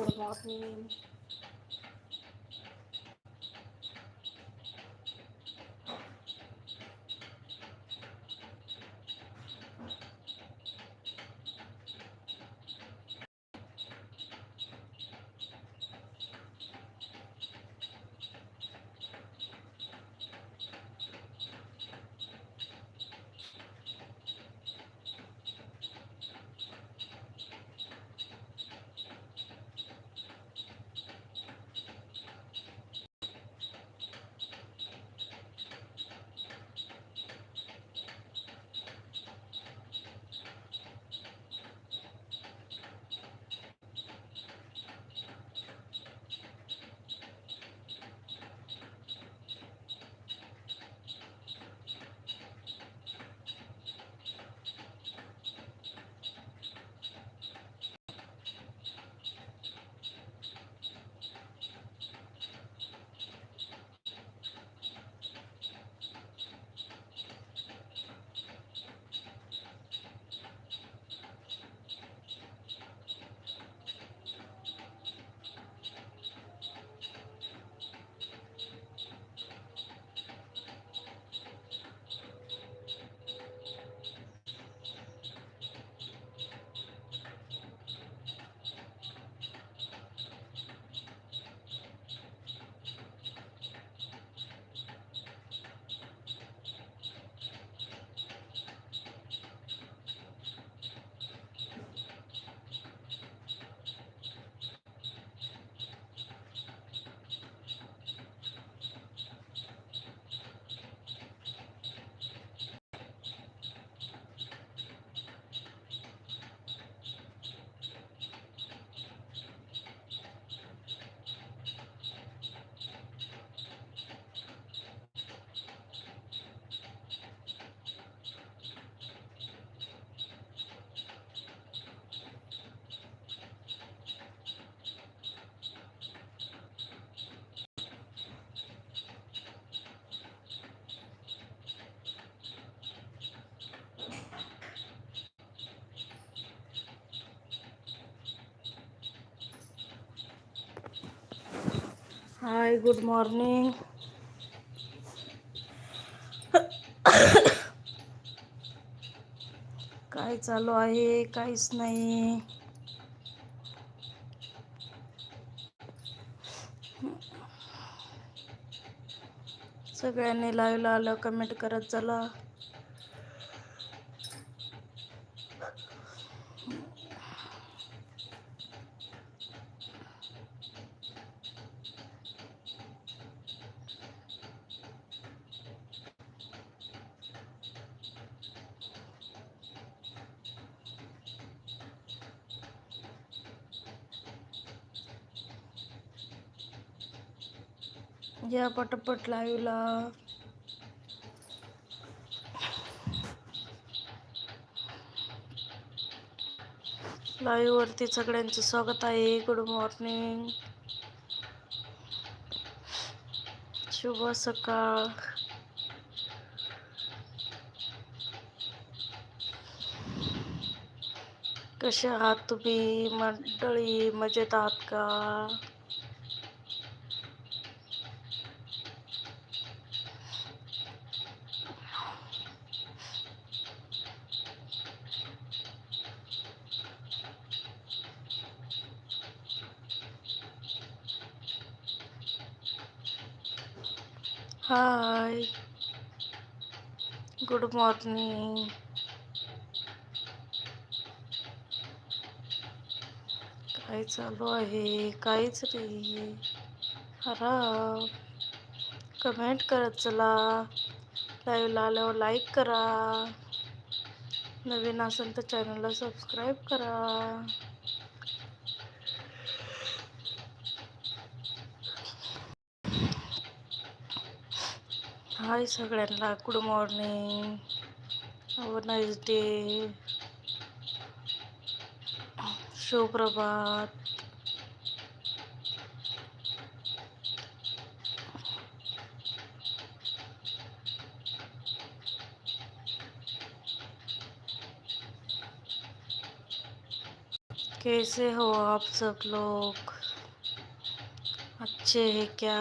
What about me? Hi good morning काय चालू आहे? काहीच नाही. सगळ्यांनी लाईव्हला आलं कमेंट करत चला. पटपट लाईव्हला लाईव्ह वरती सगळ्यांचं स्वागत आहे. गुड मॉर्निंग शुभ सकाळ. कसे आहात तुम्ही? मंडळी मजेत आहात का? हाय. गुड मॉर्निंग काय चालू आहे? काहीच नाही खराब. कमेंट करत चला. लाईव्हला आल्यावर लाईक करा. नवीन असेल तर चॅनलला सबस्क्राईब करा. हाय सगळ्यांना. Good morning have nice day शुभप्रभात कैसे हो आप सब लोग? अच्छे हैं क्या?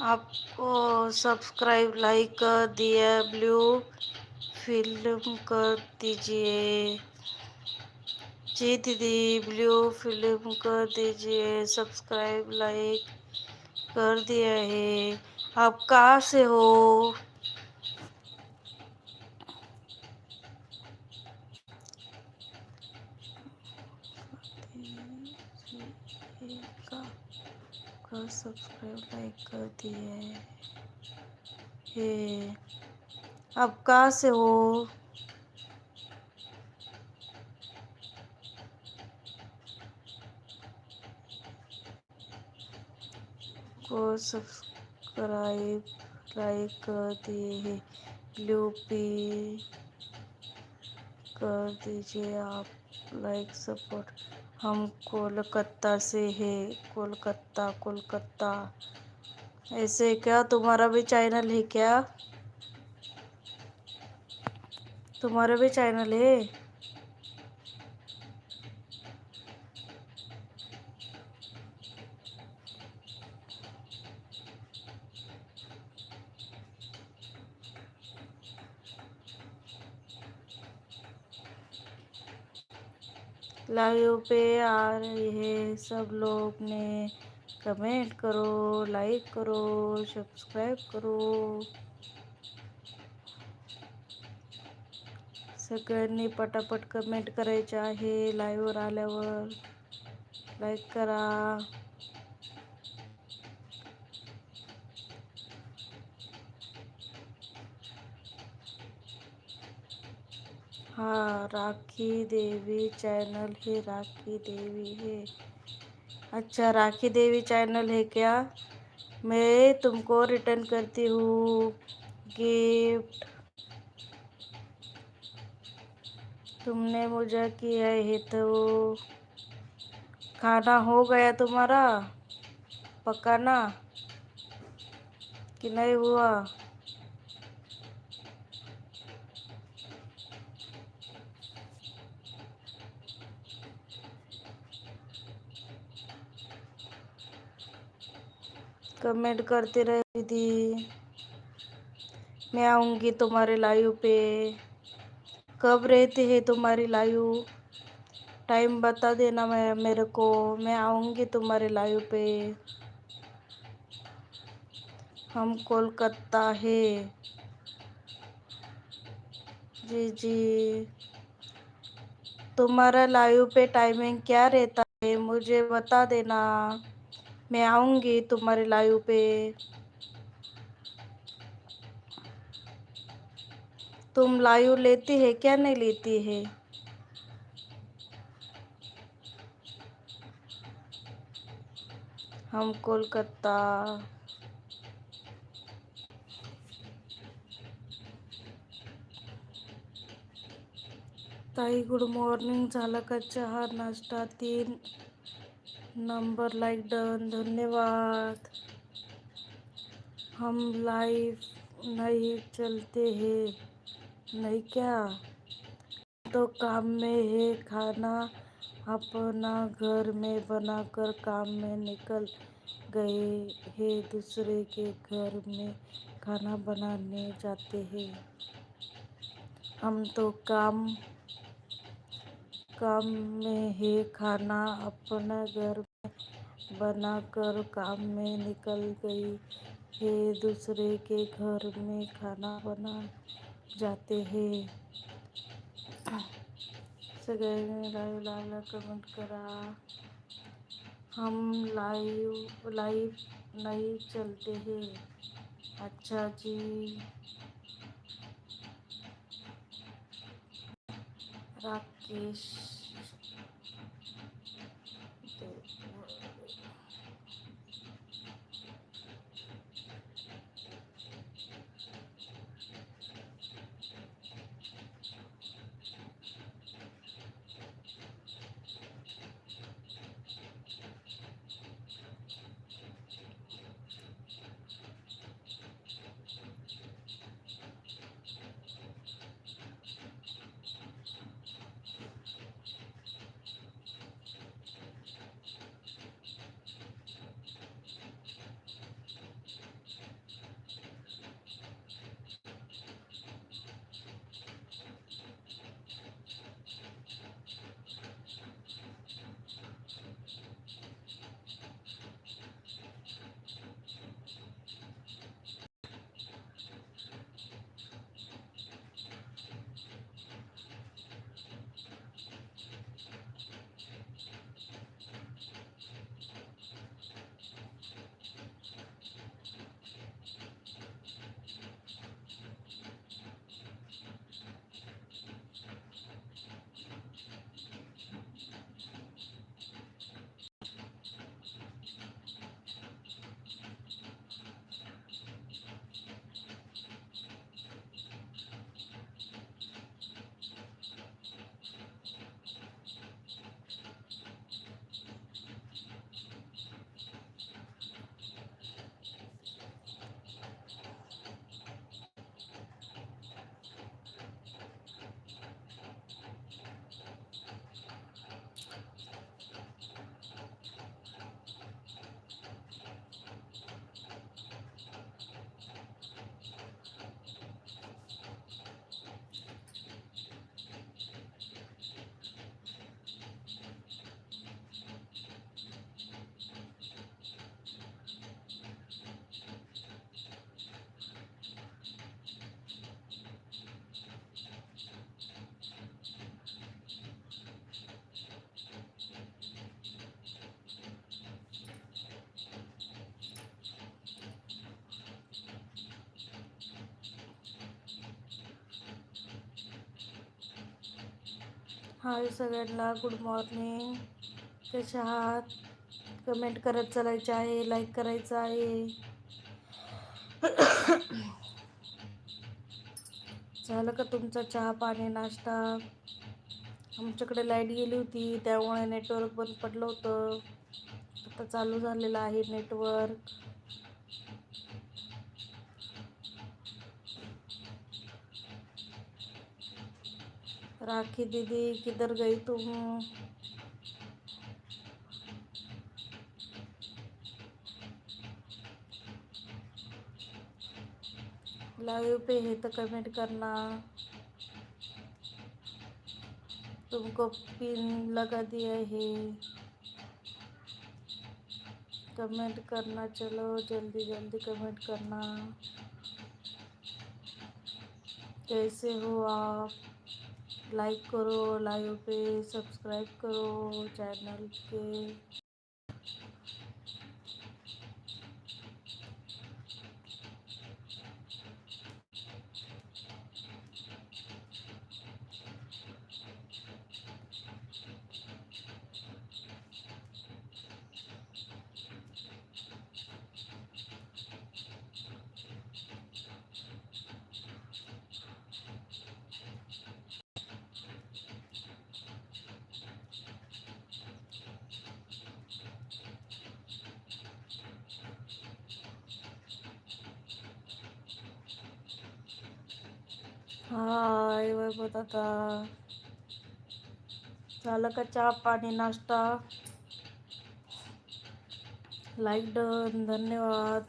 आपको सब्सक्राइब, लाइक कर दिया, ब्लू फ़िल्म कर दीजिए। जी दीदी, ब्लू फ़िल्म कर दीजिए, सब्सक्राइब, लाइक कर दिया है। आप कहाँ से हो? का सब्सक्राइब, लाइक कर दिए। है आप कहाँ से हो? को सब्सक्राइब, लाइक कर दिए। है ब्लू पी कर दीजिए आप। Like, support. हम कोलकाता से है। कोलकाता कोलकाता। ऐसे क्या? तुम्हारा भी चैनल है क्या? तुम्हारा भी चैनल है? लाइव पे आ रहे हैं। सब लोग ने कमेंट करो, लाइक करो, सब्सक्राइब करो। सगळ्यांनी पटापट कमेंट करायचे आहे लाईव्हवर आल्यावर लाईक करा। हाँ राखी देवी चैनल है, राखी देवी है। अच्छा राखी देवी चैनल है क्या? मैं तुमको रिटर्न करती हूँ। गिफ्ट तुमने मुझे किया है तो खाना हो गया तुम्हारा? पकाना? कि नहीं हुआ? कमेंट करते रहे दीदी। मैं आऊँगी तुम्हारे लाइव पे। कब रहती है तुम्हारी लाइव? टाइम बता देना मैं, मेरे को। मैं आऊँगी तुम्हारे लाइव पे। हम कोलकाता है। जी जी। तुम्हारा लाइव पे टाइमिंग क्या रहता है, मुझे बता देना। मैं आऊँगी तुम्हारे लाइव पे। तुम लाइव लेती है क्या नहीं लेती है? हम कोलकाता। ताई, गुड मॉर्निंग झाला का चहा नाश्ता तीन नंबर लाइक डन, धन्यवाद। हम लाइव नहीं चलते हैं, नहीं क्या? तो काम में है, खाना अपना घर में बनाकर काम में निकल गए हैं, दूसरे के घर में खाना बनाने जाते हैं। हम तो काम काम में है, खाना अपना घर बनाकर काम में निकल गई। है दूसरे के घर में खाना बना जाते हैं। सगळ्यांनी लाइव लावला कमेंट करा। हम लाइव लाइव नहीं चलते हैं। अच्छा जी। राकेश। हाय सगळ्यांना गुड मॉर्निंग कशा आहात? कमेंट करत चालायचे आहे लाईक करायचं आहे. झालं का तुमचा चहा पाणी नाश्ता? आमच्याकडे लाइट गेली होती त्यामुळे नेटवर्क बंद पडलं होतं. आता चालू झालेलं आहे नेटवर्क राखी दीदी, किधर गई तुम लाइव पे है तो कमेंट करना। तुमको पिन लगा दिया है। कमेंट करना, चलो जल्दी जल्दी कमेंट करना। कैसे हो आप? लाइक करो लाइव पे सब्सक्राइब करो चैनल के हाय वैभव था चाल का चहा पानी नाश्ता लाइक डन धन्यवाद।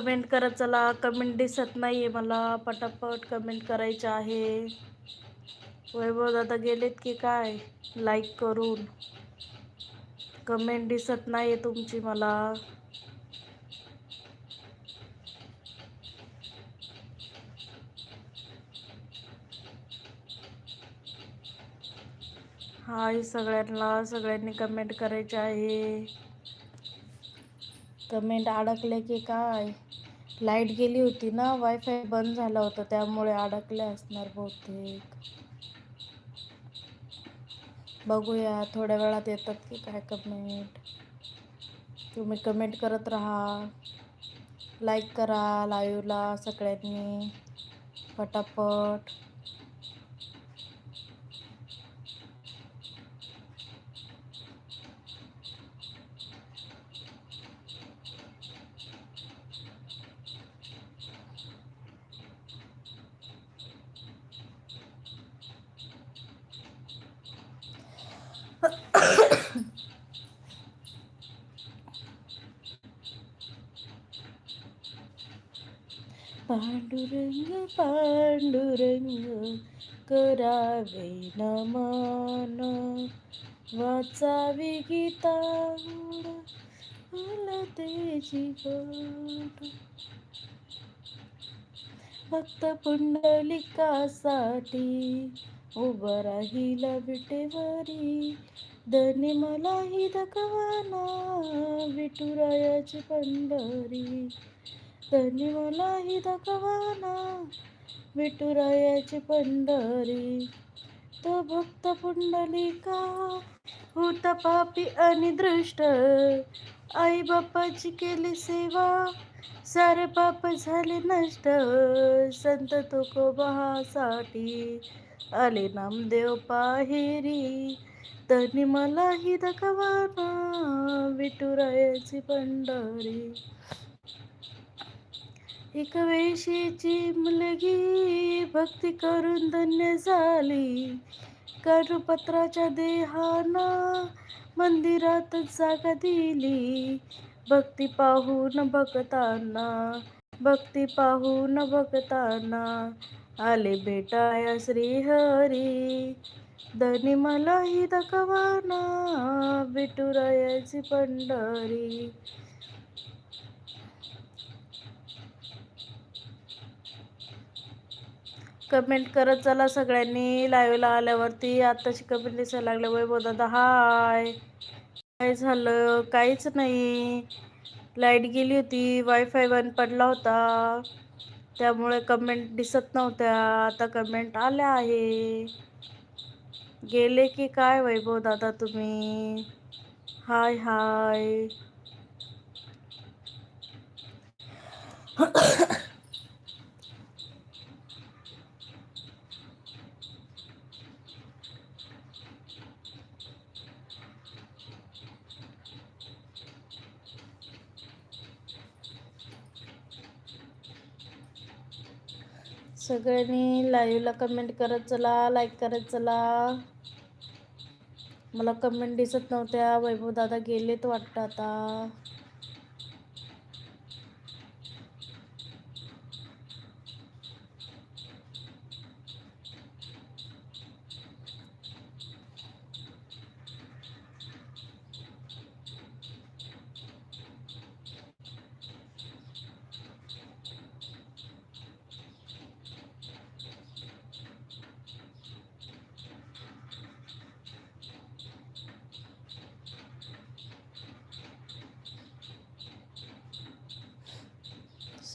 कमेंट करत चला कमेंट दिसत नाही आहे मला. पटापट कमेंट करायचे आहे. वैभव दादा गेलेत की काय? लाईक करून. कमेंट दिसत नाही आहे तुमची मला. हाय सगळ्यांना सगळ्यांनी कमेंट करायचे आहे. कमेंट अडकले की काय? लाइट गेली होती ना वायफाय बंद झाला होता त्यामुळे अडकले असणार बहुतेक. बघूया थोड्या वेळात येतात की काय कमेंट तुम्ही कमेंट करत राहा. लाईक करा लाईव्हला सगळ्यांनी. पटापट. पांडुरंग पांडुरंग करावे नमन. वाचावी गीता तेची गोड भक्त पुंडलिकासाठी उभं राहिला विटेवरी. धनी मलाही दखवाना विठुरायाची पंढरी. धनी मलाही दाखवाना विठुरायाची पंढरी. तो भक्त पुंडलिका होता पापी आणि दृष्ट. आई बापाची केली सेवा सारे पाप झाले नष्ट. संत तुकोबासाठी आले नामदेव पाहेरी. तरी मलाही दखवाना विठुरायाची पंढरी. एक वेशीची मुलगी भक्ती करून धन्य झाली. कारुपत्राच्या देहाना मंदिरात जागा दिली. भक्ती पाहून बघताना भक्ती पाहून बघताना आले भेटाया श्रीहरी. धनी मलाही दाखवाना विठुरायाची पंढरी. कमेंट करत चला सगळ्यांनी. लाईव्हला आल्यावरती आत्ताची कमेंट दिसायला लागले वैभव दादा हाय. काय झालं? काहीच नाही. लाइट गेली होती. वायफाय बंद पडला होता. त्यामुळे कमेंट दिसत नव्हत्या. आता कमेंट आल्या आहे. गेले की काय वैभव दादा तुम्ही? हाय हाय। सगळ्यांनी लाईव्हला कमेंट करत चला लाईक करत चला. मला कमेंट दिसत नव्हत्या वैभव दादा गेलेत वाटतं आता.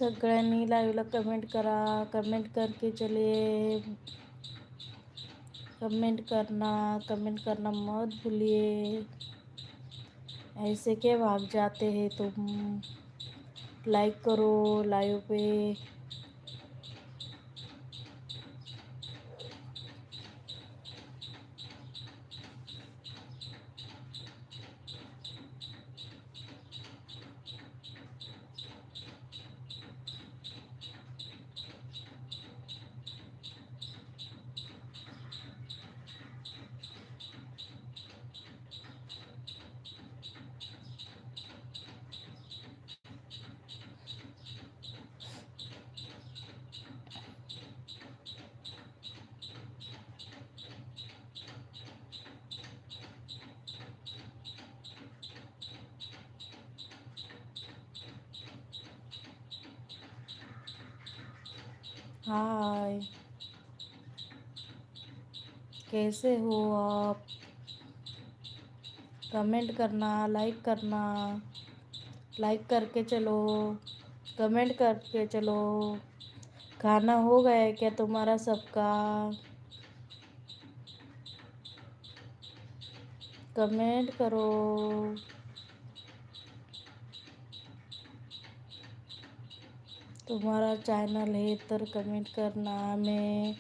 सगळ्यांनी लाईव्हला कमेंट करा. कमेंट करके चले. कमेंट करना कमेंट करना मत भूलिए. ऐसे के भाग जाते हैं तुम. लाइक करो लाइव पे. हाय। कैसे हो आप? कमेंट करना, लाइक करना। लाइक करके चलो। कमेंट करके चलो। खाना हो गया क्या तुम्हारा सबका? कमेंट करो। तुम्हारा चैनल है तर कमेंट करना, मैं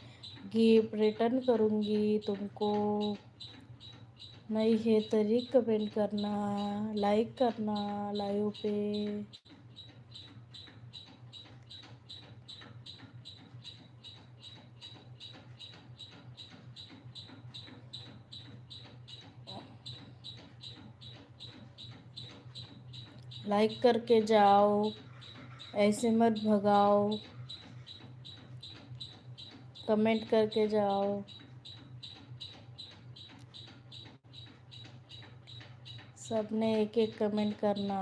गिफ्ट रिटर्न करूँगी तुमको। नहीं है तरी कमेंट करना, लाइक करना लाइव पे। लाइक करके जाओ। ऐसे मत भगाओ। कमेंट करके जाओ। सबने एक एक कमेंट करना।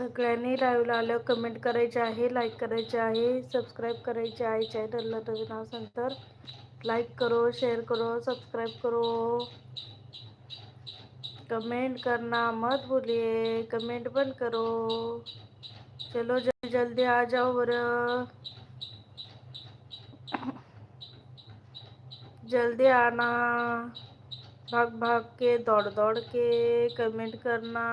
सगळ्यांनी लाईव्हला आलं कमेंट करायचे आहे लाईक करायचे आहे सबस्क्राईब करायचे आहे चॅनलला नवीन असेल तर लाईक करो शेयर करो सब्सक्राइब करो. कमेंट करना मत भूलिए कमेंट पण करो. चलो जल्दी जल्दी आ जाओ बरं. जल्दी आना. भाग भाग के, दौड़ दौड़ के कमेंट करना.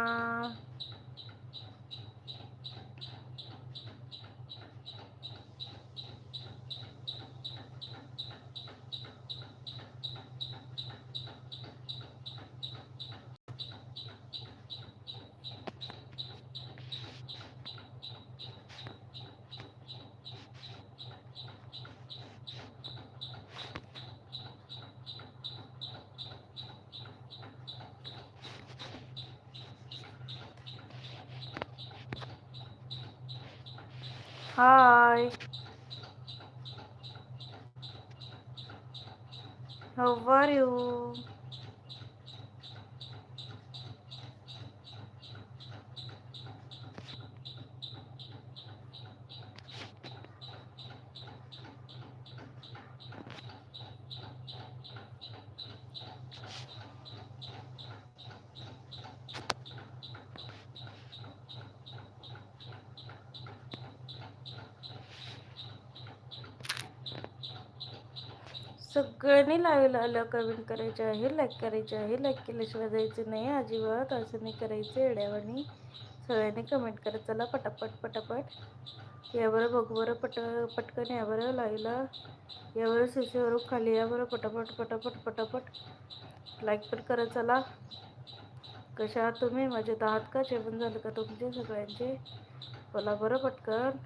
सगळ्यांनी लाईव्हला आलं कमेंट करायचे आहे लाईक करायचे आहे लाईक केल्याशिवाय जायचं नाही अजिबात असं नाही करायचं येड्यावानी सगळ्यांनी कमेंट करत चला पटापट पटापट. यावर बघ बरं पट पटकन या बरं यावर या खाली या बरं पटापट पटापट पटापट. लाईक पण करत चला. कशा आहात तुम्ही? माझे आहात का? जेवण झालं का तुमचे सगळ्यांचे? बोला बरं पटकन.